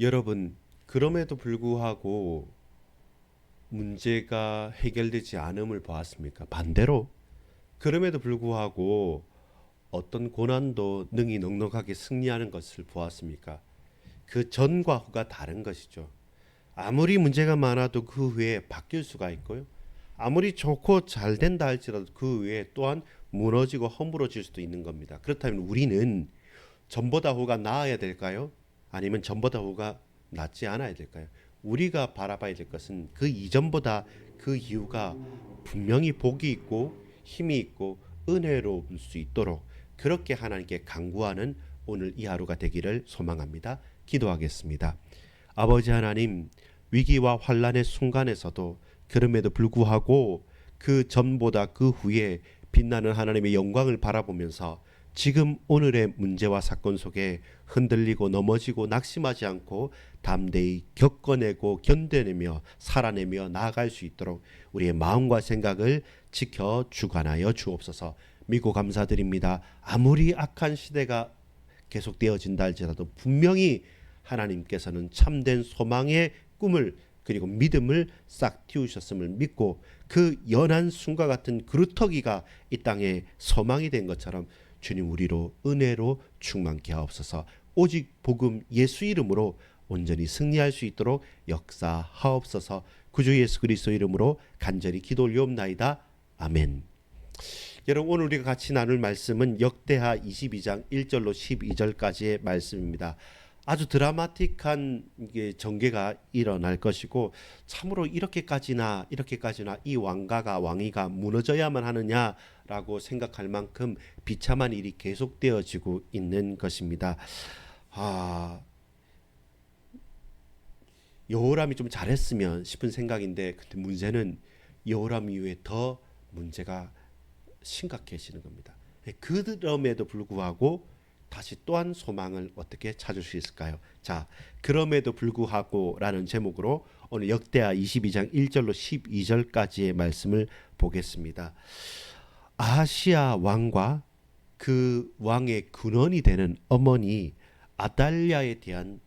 여러분, 그럼에도 불구하고 문제가 해결되지 않음을 보았습니까? 반대로 그럼에도 불구하고 어떤 고난도 능히 넉넉하게 승리하는 것을 보았습니까? 그 전과 후가 다른 것이죠. 아무리 문제가 많아도 그 후에 바뀔 수가 있고요. 아무리 좋고 잘 된다 할지라도 그 후에 또한 무너지고 허물어질 수도 있는 겁니다. 그렇다면 우리는 전보다 후가 나아야 될까요? 아니면 전보다 후가 낫지 않아야 될까요? 우리가 바라봐야 될 것은 그 이전보다 그 이후가 분명히 복이 있고 힘이 있고 은혜로울 수 있도록 그렇게 하나님께 간구하는 오늘 이 하루가 되기를 소망합니다. 기도하겠습니다. 아버지 하나님 위기와 환란의 순간에서도 그럼에도 불구하고 그 전보다 그 후에 빛나는 하나님의 영광을 바라보면서 지금 오늘의 문제와 사건 속에 흔들리고 넘어지고 낙심하지 않고 담대히 겪어내고 견뎌내며 살아내며 나아갈 수 있도록 우리의 마음과 생각을 지켜 주관하여 주옵소서. 믿고 감사드립니다. 아무리 악한 시대가 계속되어진다 할지라도 분명히 하나님께서는 참된 소망의 꿈을 그리고 믿음을 싹 틔우셨음을 믿고 그 연한 순과 같은 그루터기가 이 땅에 소망이 된 것처럼 주님 우리로 은혜로 충만케 하옵소서. 오직 복음 예수 이름으로 온전히 승리할 수 있도록 역사하옵소서. 구주 예수 그리스도 이름으로 간절히 기도 올리옵나이다. 아멘. 여러분 오늘 우리가 같이 나눌 말씀은 역대하 22장 1절로 12절까지의 말씀입니다. 아주 드라마틱한 이게 전개가 일어날 것이고 참으로 이렇게까지나 이렇게까지나 이 왕가가 왕위가 무너져야만 하느냐라고 생각할 만큼 비참한 일이 계속되어지고 있는 것입니다. 아 여호람이 좀 잘했으면 싶은 생각인데 근데 문제는 여호람 이후에 더 문제가 심각해지는 겁니다. 그럼에도 불구하고 다시 또한 소망을 어떻게 찾을 수 있을까요? 자, 그럼에도 불구하고라는 제목으로 오늘 역대하 22장 1절로 12절까지의 말씀을 보겠습니다. 아시아 왕과 그 왕의 근원이 되는 어머니 아달랴에 대한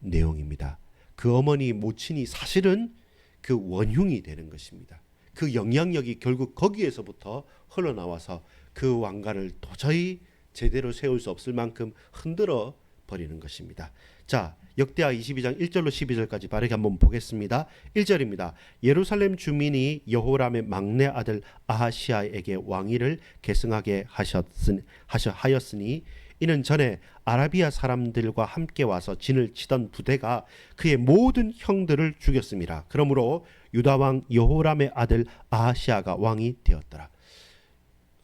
내용입니다. 그 어머니 모친이 사실은 그 원흉이 되는 것입니다. 그 영향력이 결국 거기에서부터 흘러나와서 그 왕가를 도저히 제대로 세울 수 없을 만큼 흔들어 버리는 것입니다. 자, 역대하 22장 1절로 12절까지 바르게 한번 보겠습니다. 1절입니다. 예루살렘 주민이 여호람의 막내 아들 아하시아에게 왕위를 계승하게 하셨으니, 하였으니 이는 전에 아라비아 사람들과 함께 와서 진을 치던 부대가 그의 모든 형들을 죽였습니다. 그러므로 유다 왕 여호람의 아들 아하시아가 왕이 되었더라.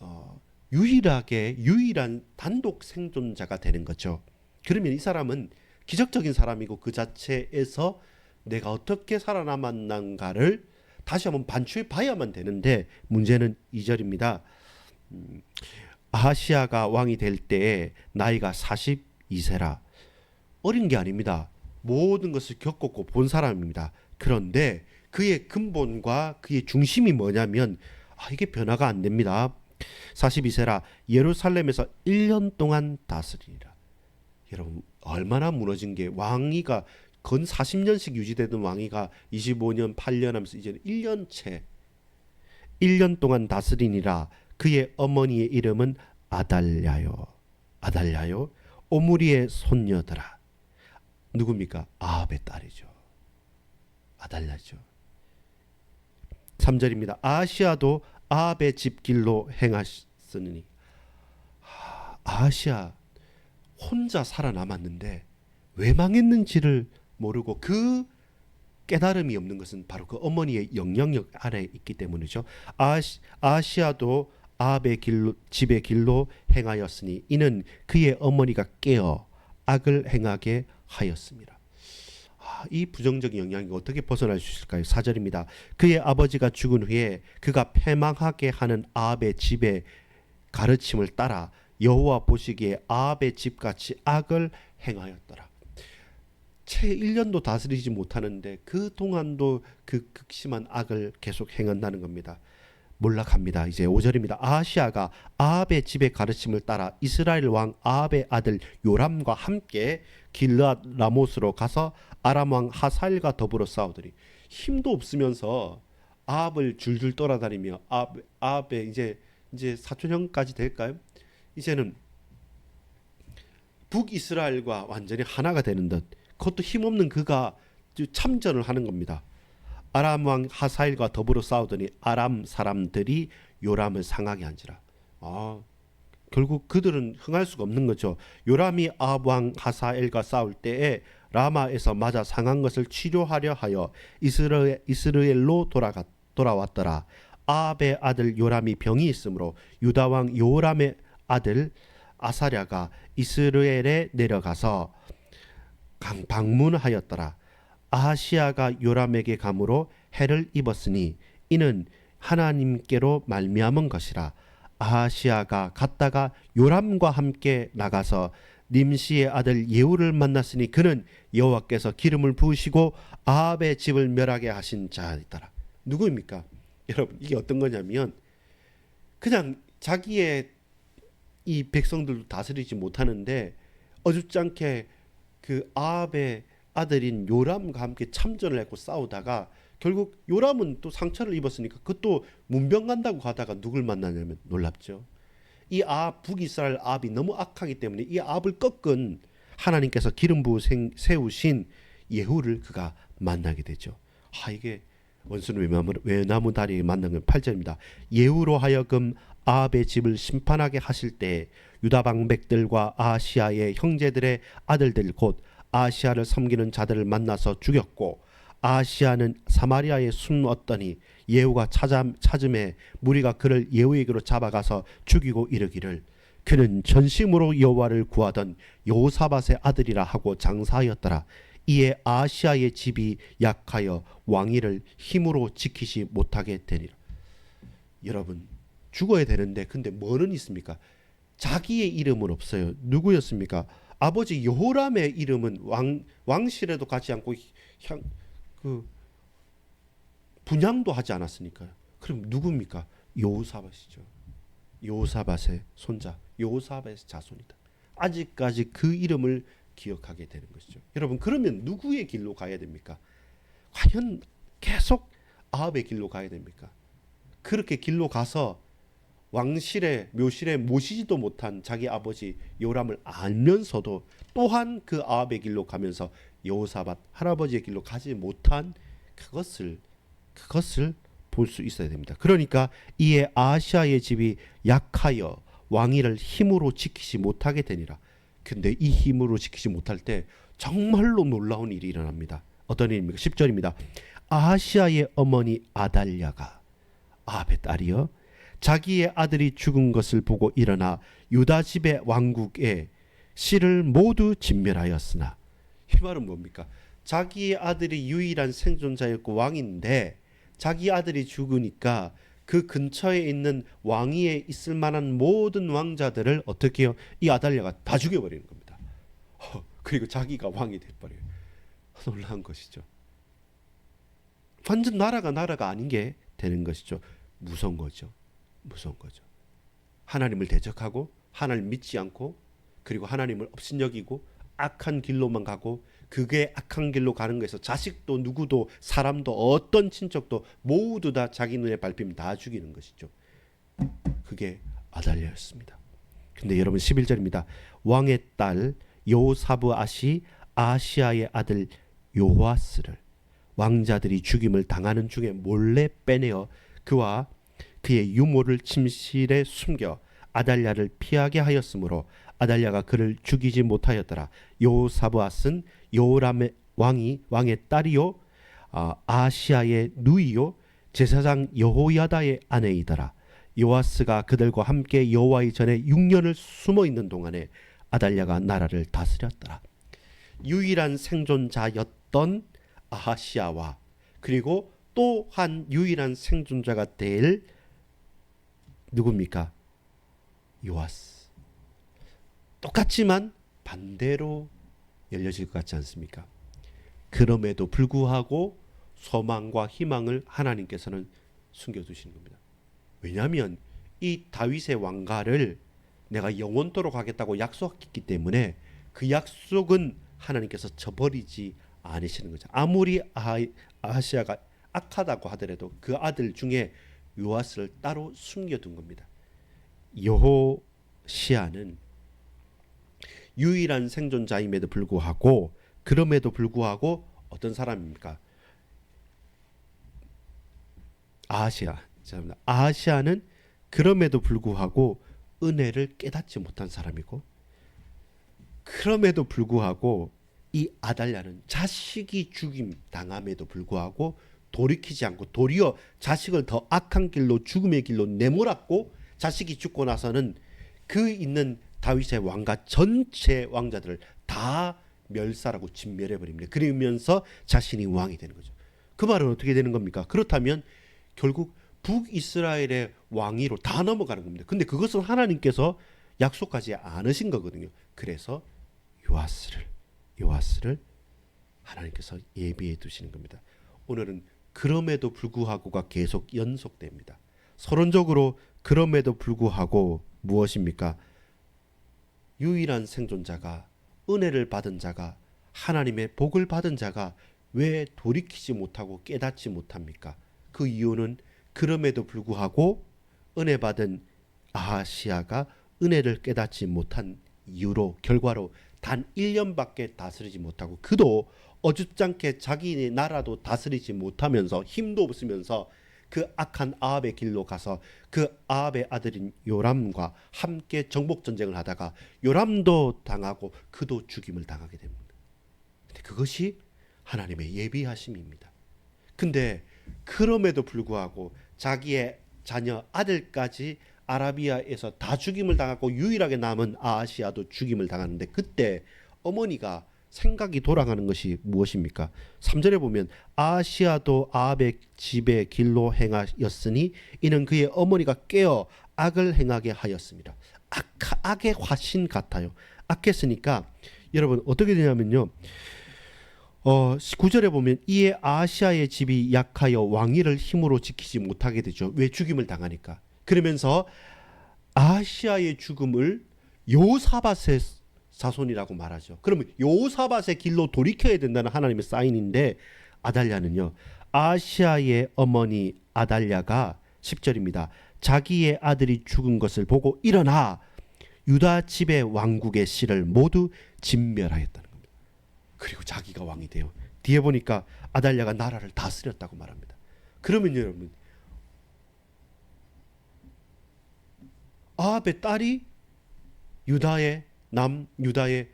어, 유일하게 유일한 단독 생존자가 되는 거죠. 그러면 이 사람은 기적적인 사람이고 그 자체에서 내가 어떻게 살아남았는가를 다시 한번 반추해 봐야만 되는데 문제는 이절입니다 음, 아하시아가 왕이 될 때에 나이가 42세라 어린 게 아닙니다. 모든 것을 겪었고 본 사람입니다. 그런데 그의 근본과 그의 중심이 뭐냐면 아, 이게 변화가 안 됩니다. 42세라 예루살렘에서 1년 동안 다스리라. 여러분 얼마나 무너진 게 왕위가 건 40년씩 유지되던 왕위가 25년 8년 하면서 이제는 1년째 1년 동안 다스리니라 그의 어머니의 이름은 아달랴요. 아달랴요. 오므리의 손녀더라. 누굽니까? 아합의 딸이죠. 아달랴죠. 3절입니다. 아시아도 아합의 집길로 행하셨으니 아시아 혼자 살아남았는데 왜 망했는지를 모르고 그 깨달음이 없는 것은 바로 그 어머니의 영향력 아래 있기 때문이죠. 아시, 아시아도 아합의 길로 집의 길로 행하였으니 이는 그의 어머니가 깨어 악을 행하게 하였습니다. 아, 이 부정적인 영향이 어떻게 벗어날 수 있을까요? 사절입니다. 그의 아버지가 죽은 후에 그가 패망하게 하는 아합의 집의 가르침을 따라 여호와 보시기에 아합의 집같이 악을 행하였더라. 채 1년도 다스리지 못하는데 그 동안도 그 극심한 악을 계속 행한다는 겁니다. 몰락합니다. 이제 5절입니다. 아하시아가 아합의 집의 가르침을 따라 이스라엘 왕 아합의 아들 요람과 함께 길르앗 라못으로 가서 아람 왕 하사엘과 더불어 싸우더니 힘도 없으면서 아합을 줄줄 떠나다니며 아합, 아합의 이제 이제 사촌형까지 될까요? 이제는 북이스라엘과 완전히 하나가 되는 듯 그것도 힘없는 그가 참전을 하는 겁니다. 아람 왕 하사일과 더불어 싸우더니 아람 사람들이 요람을 상하게 한지라. 아, 결국 그들은 흥할 수가 없는 거죠. 요람이 아합 왕 하사엘과 싸울 때에 라마에서 맞아 상한 것을 치료하려 하여 이스라엘, 이스라엘로 돌아가, 돌아왔더라. 아합의 아들 요람이 병이 있으므로 유다 왕 요람의 아들 아사랴가 이스라엘에 내려가서 강 방문하였더라. 아하시아가 요람에게 감으로 해를 입었으니 이는 하나님께로 말미암은 것이라. 아하시아가 갔다가 요람과 함께 나가서 님시의 아들 예후를 만났으니 그는 여호와께서 기름을 부으시고 아합의 집을 멸하게 하신 자이더라. 누구입니까? 여러분 이게 어떤 거냐면 그냥 자기의 이 백성들도 다스리지 못하는데 어줍잖게 그 아합의 아들인 요람과 함께 참전을 했고 싸우다가 결국 요람은 또 상처를 입었으니까 그것도 문병 간다고 가다가 누굴 만나냐면 놀랍죠. 이 아합 북이스라엘 아합이 너무 악하기 때문에 이 아합을 꺾은 하나님께서 기름 부어 세우신 예후를 그가 만나게 되죠. 아 이게 원수는 외나무, 외나무 다리에 만난 건 8절입니다. 예후로 하여금 아합의 집을 심판하게 하실 때 유다 방백들과 아시아의 형제들의 아들들 곧 아시아를 섬기는 자들을 만나서 죽였고 아시아는 사마리아에 숨었더니 예후가 찾음에 무리가 그를 예후에게로 잡아가서 죽이고 이르기를 그는 전심으로 여호와를 구하던 여호사밧의 아들이라 하고 장사하였더라. 이에 아시아의 집이 약하여 왕위를 힘으로 지키지 못하게 되니라. 여러분 죽어야 되는데 근데 뭐는 있습니까? 자기의 이름은 없어요. 누구였습니까? 아버지 여호람의 이름은 왕 왕실에도 가지 않고 향 그 분양도 하지 않았으니까요. 그럼 누굽니까? 여호사밧이죠. 여호사밧의 손자, 여호사밧의 자손이다. 아직까지 그 이름을 기억하게 되는 것이죠. 여러분 그러면 누구의 길로 가야 됩니까? 과연 계속 아합의 길로 가야 됩니까? 그렇게 길로 가서 왕실의 묘실에 모시지도 못한 자기 아버지 요람을 알면서도 또한 그 아합의 길로 가면서 여호사밧 할아버지의 길로 가지 못한 그것을 그것을 볼 수 있어야 됩니다. 그러니까 이에 아시아의 집이 약하여 왕위를 힘으로 지키지 못하게 되니라. 근데 이 힘으로 지키지 못할 때 정말로 놀라운 일이 일어납니다. 어떤 일입니까? 10절입니다. 아시아의 어머니 아달랴가 아합의 딸이요 자기의 아들이 죽은 것을 보고 일어나 유다 집의 왕국에 씨를 모두 진멸하였으나 이 말은 뭡니까? 자기의 아들이 유일한 생존자였고 왕인데 자기 아들이 죽으니까 그 근처에 있는 왕위에 있을 만한 모든 왕자들을 어떻게 해요? 이 아달랴가 다 죽여버리는 겁니다. 어, 그리고 자기가 왕이 돼버려요. 놀라운 것이죠. 완전 나라가 나라가 아닌 게 되는 것이죠. 무서운 거죠. 무서운 거죠. 하나님을 대적하고 하나님 믿지 않고 그리고 하나님을 업신여기고 악한 길로만 가고 그게 악한 길로 가는 거에서 자식도 누구도 사람도 어떤 친척도 모두 다 자기 눈에 밟히면 다 죽이는 것이죠. 그게 아달랴였습니다. 근데 여러분 11절입니다. 왕의 딸 요사브아시 아시아의 아들 요아스를 왕자들이 죽임을 당하는 중에 몰래 빼내어 그와 그의 유모를 침실에 숨겨 아달랴를 피하게 하였으므로 아달랴가 그를 죽이지 못하였더라. 요사브앗은 요람의 왕이 왕의 딸이요 아, 아시아의 누이요 제사장 여호야다의 아내이더라. 요아스가 그들과 함께 여호와의 전에 6년을 숨어 있는 동안에 아달랴가 나라를 다스렸더라. 유일한 생존자였던 아하시아와 그리고 또 한 유일한 생존자가 될 누굽니까? 요아스. 똑같지만 반대로 열려질 것 같지 않습니까? 그럼에도 불구하고 소망과 희망을 하나님께서는 숨겨두시는 겁니다. 왜냐하면 이 다윗의 왕가를 내가 영원토록 하겠다고 약속했기 때문에 그 약속은 하나님께서 저버리지 않으시는 거죠. 아무리 아, 아하시아가 악하다고 하더라도 그 아들 중에 요아스를 따로 숨겨둔 겁니다. 여호시아는 유일한 생존자임에도 불구하고 그럼에도 불구하고 어떤 사람입니까? 아하시아. 죄송합니다. 아하시아는 그럼에도 불구하고 은혜를 깨닫지 못한 사람이고 그럼에도 불구하고 이 아달랴는 자식이 죽임 당함에도 불구하고 돌이키지 않고 도리어 자식을 더 악한 길로 죽음의 길로 내몰았고 자식이 죽고 나서는 그 있는 다윗의 왕가 전체 왕자들을 다 멸살하고 진멸해 버립니다. 그러면서 자신이 왕이 되는 거죠. 그 말은 어떻게 되는 겁니까? 그렇다면 결국 북이스라엘의 왕위로 다 넘어가는 겁니다. 근데 그것은 하나님께서 약속하지 않으신 거거든요. 그래서 요아스를 요아스를 하나님께서 예비해 두시는 겁니다. 오늘은 그럼에도 불구하고가 계속 연속됩니다. 서론적으로 그럼에도 불구하고 무엇입니까? 유일한 생존자가 은혜를 받은 자가 하나님의 복을 받은 자가 왜 돌이키지 못하고 깨닫지 못합니까? 그 이유는 그럼에도 불구하고 은혜 받은 아하시아가 은혜를 깨닫지 못한 이유로 결과로 단 1년밖에 다스리지 못하고 그도 어줍잖게 자기 나라도 다스리지 못하면서 힘도 없으면서 그 악한 아합의 길로 가서 그 아합의 아들인 요람과 함께 정복 전쟁을 하다가 요람도 당하고 그도 죽임을 당하게 됩니다. 근데 그것이 하나님의 예비하심입니다. 근데 그럼에도 불구하고 자기의 자녀 아들까지 아라비아에서 다 죽임을 당하고 유일하게 남은 아시아도 죽임을 당하는데 그때 어머니가 생각이 돌아가는 것이 무엇입니까? 3절에 보면 아시아도 아합의 집에 길로 행하였으니 이는 그의 어머니가 깨어 악을 행하게 하였습니다. 악, 악의 화신 같아요. 악했으니까 여러분 어떻게 되냐면요. 어, 9절에 보면 이에 아시아의 집이 약하여 왕위를 힘으로 지키지 못하게 되죠. 왜 죽임을 당하니까. 그러면서 아시아의 죽음을 요사밧의 자손이라고 말하죠. 그러면 요사밧의 길로 돌이켜야 된다는 하나님의 사인인데 아달랴는요. 아시아의 어머니 아달랴가 10절입니다. 자기의 아들이 죽은 것을 보고 일어나 유다 집의 왕국의 씨를 모두 진멸하였다는 겁니다. 그리고 자기가 왕이 돼요. 뒤에 보니까 아달랴가 나라를 다스렸다고 말합니다. 그러면 여러분 아합의 딸이 유다의 남 유다의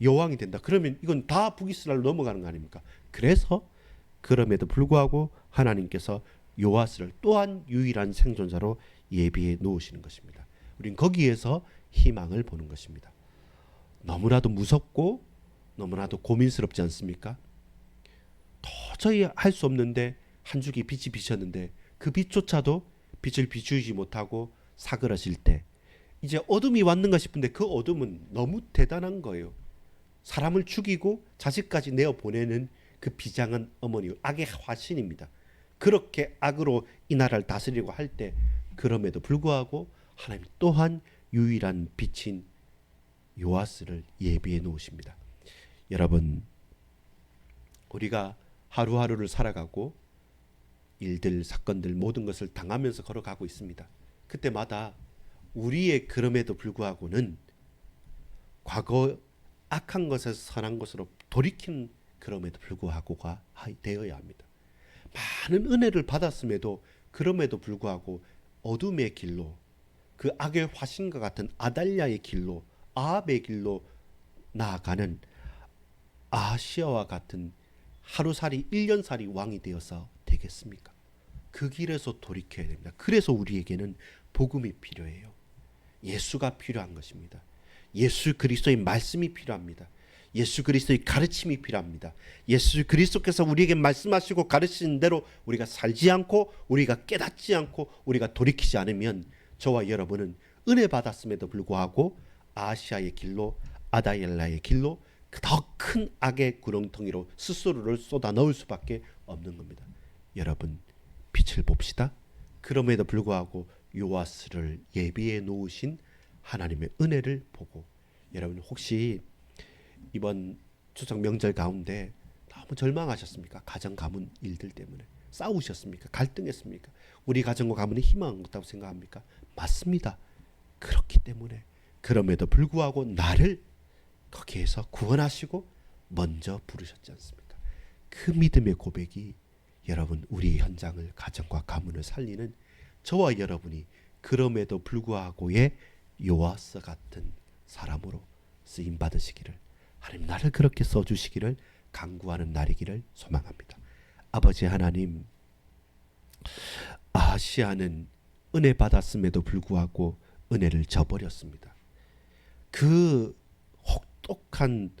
여왕이 된다. 그러면 이건 다 북이스라엘로 넘어가는 거 아닙니까? 그래서 그럼에도 불구하고 하나님께서 요아스를 또한 유일한 생존자로 예비해 놓으시는 것입니다. 우린 거기에서 희망을 보는 것입니다. 너무나도 무섭고 너무나도 고민스럽지 않습니까? 도저히 할 수 없는데 한 줄기 빛이 비쳤는데 그 빛조차도 빛을 비추지 못하고 사그러질 때 이제 어둠이 왔는가 싶은데 그 어둠은 너무 대단한 거예요. 사람을 죽이고 자식까지 내어 보내는 그 비장한 어머니 악의 화신입니다. 그렇게 악으로 이 나라를 다스리고 할 때 그럼에도 불구하고 하나님 또한 유일한 빛인 요아스를 예비해 놓으십니다. 여러분 우리가 하루하루를 살아가고 일들 사건들 모든 것을 당하면서 걸어가고 있습니다. 그때마다 우리의 그럼에도 불구하고는 과거 악한 것에서 선한 것으로 돌이킨 그럼에도 불구하고가 되어야 합니다. 많은 은혜를 받았음에도 그럼에도 불구하고 어둠의 길로 그 악의 화신과 같은 아달랴의 길로 아합의 길로 나아가는 아시아와 같은 하루살이 1년살이 왕이 되어서 되겠습니까? 그 길에서 돌이켜야 됩니다. 그래서 우리에게는 복음이 필요해요. 예수가 필요한 것입니다. 예수 그리스도의 말씀이 필요합니다. 예수 그리스도의 가르침이 필요합니다. 예수 그리스도께서 우리에게 말씀하시고 가르치는 대로 우리가 살지 않고 우리가 깨닫지 않고 우리가 돌이키지 않으면 저와 여러분은 은혜 받았음에도 불구하고 아시아의 길로 아다엘라의 길로 더 큰 악의 구렁텅이로 스스로를 쏟아 넣을 수밖에 없는 겁니다. 여러분 빛을 봅시다. 그럼에도 불구하고 요아스를 예비해 놓으신 하나님의 은혜를 보고 여러분 혹시 이번 추석 명절 가운데 너무 절망하셨습니까? 가정 가문 일들 때문에 싸우셨습니까? 갈등했습니까? 우리 가정과 가문이 희망 없다고 생각합니까? 맞습니다. 그렇기 때문에 그럼에도 불구하고 나를 거기에서 구원하시고 먼저 부르셨지 않습니까? 그 믿음의 고백이 여러분 우리 현장을 가정과 가문을 살리는 저와 여러분이 그럼에도 불구하고의 요아스 같은 사람으로 쓰임 받으시기를 하나님 나를 그렇게 써 주시기를 간구하는 날이기를 소망합니다. 아버지 하나님 아시아는 은혜 받았음에도 불구하고 은혜를 저버렸습니다. 그 혹독한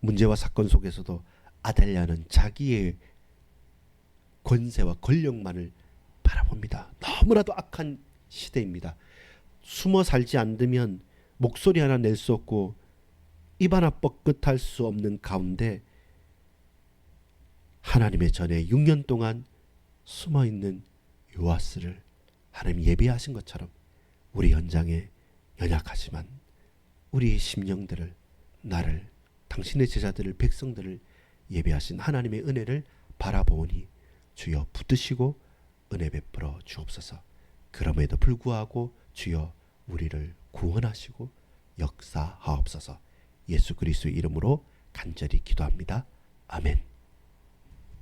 문제와 사건 속에서도 아델랴는 자기의 권세와 권력만을 바라봅니다. 너무나도 악한 시대입니다. 숨어 살지 않으면 목소리 하나 낼 수 없고 입 하나 뻐끗할 수 없는 가운데 하나님의 전에 6년 동안 숨어 있는 요아스를 하나님 예비하신 것처럼 우리 현장에 연약하지만 우리의 심령들을 나를 당신의 제자들을 백성들을 예배하신 하나님의 은혜를 바라보니 주여 붙드시고 은혜 베풀어 주옵소서. 그럼에도 불구하고 주여 우리를 구원하시고 역사하옵소서. 예수 그리스도 이름으로 간절히 기도합니다. 아멘.